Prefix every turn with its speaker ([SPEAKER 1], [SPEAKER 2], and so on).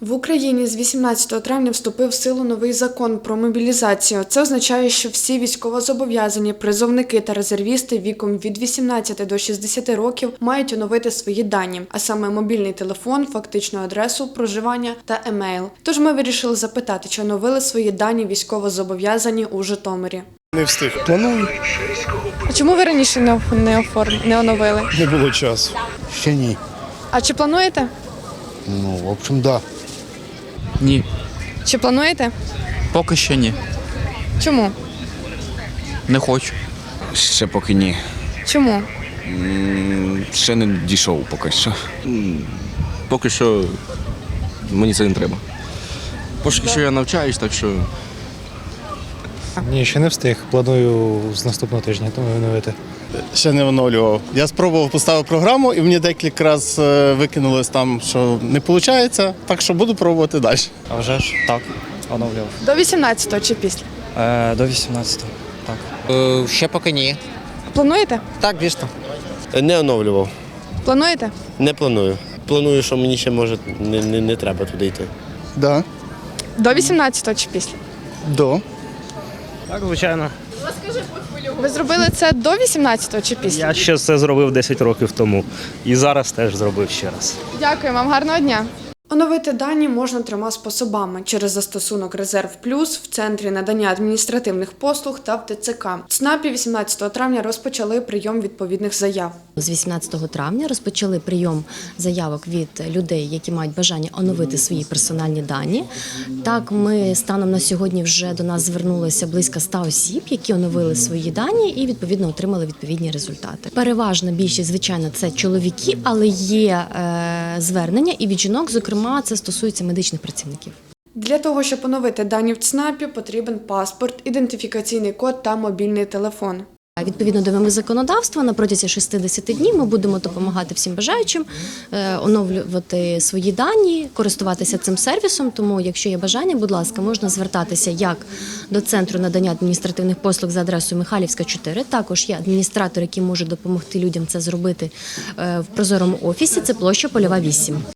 [SPEAKER 1] В Україні з 18 травня вступив в силу новий закон про мобілізацію. Це означає, що всі військовозобов'язані призовники та резервісти віком від 18 до 60 років мають оновити свої дані, а саме мобільний телефон, фактичну адресу проживання та емейл. Тож ми вирішили запитати, чи оновили свої дані військовозобов'язані у Житомирі.
[SPEAKER 2] Не встиг. Планую,
[SPEAKER 1] А чому ви раніше не, не, оформ... не оновили?
[SPEAKER 2] не було часу.
[SPEAKER 3] Ще ні.
[SPEAKER 1] А чи плануєте?
[SPEAKER 3] Ну, в общем, да.
[SPEAKER 4] Ні,
[SPEAKER 1] Чи плануєте?
[SPEAKER 4] поки що ні.
[SPEAKER 1] Чому?
[SPEAKER 4] Не хочу.
[SPEAKER 5] Ще поки ні.
[SPEAKER 1] Чому?
[SPEAKER 5] М, Ще не дійшов поки що.
[SPEAKER 6] Поки що мені це не треба. Поки що я навчаюсь, так що
[SPEAKER 7] Ні, ще не встиг. Планую з наступного тижня тому оновити.
[SPEAKER 2] Ще не оновлював. Я спробував поставив програму і мені декілька разів е, викинулось там, що не виходить, так що буду пробувати далі.
[SPEAKER 8] А вже ж так, оновлював.
[SPEAKER 1] До 18 чи після?
[SPEAKER 8] Е, до 18-го. Так.
[SPEAKER 9] Е, Ще поки ні.
[SPEAKER 1] Плануєте?
[SPEAKER 9] Так, звісно.
[SPEAKER 10] Не оновлював,
[SPEAKER 1] Плануєте?
[SPEAKER 10] не планую. Планую, що мені ще може не, не, не треба туди йти.
[SPEAKER 2] Да.
[SPEAKER 1] До 18 чи після?
[SPEAKER 2] До.
[SPEAKER 8] Так, звичайно.
[SPEAKER 1] Ви зробили це до 18-го чи після?
[SPEAKER 8] Я ще це зробив 10 років тому. І зараз теж зробив ще раз.
[SPEAKER 1] Дякую вам, гарного дня. Оновити дані можна трьома способами: через застосунок Резерв Плюс в центрі надання адміністративних послуг та в ТЦК. ЦНАПі 18 травня розпочали прийом відповідних заяв.
[SPEAKER 11] З 18 травня розпочали прийом заявок від людей, які мають бажання оновити свої персональні дані. Так, ми станом на сьогодні вже до нас звернулося близько 100 осіб, які оновили свої дані і відповідно отримали відповідні результати. Переважна більшість, звичайно, це чоловіки, але є е, звернення і від жінок, зокрема, це стосується медичних працівників.
[SPEAKER 1] Для того, щоб оновити дані в ЦНАПі, потрібен паспорт, ідентифікаційний код та мобільний телефон.
[SPEAKER 11] Відповідно до вимог законодавства, на протязі 60 днів ми будемо допомагати всім бажаючим е, оновлювати свої дані, користуватися цим сервісом. Тому, якщо є бажання, будь ласка, можна звертатися як до центру надання адміністративних послуг за адресою Михайлівська 4. Також є адміністратор, який може допомогти людям це зробити е, в прозорому офісі. Це площа Польова 8.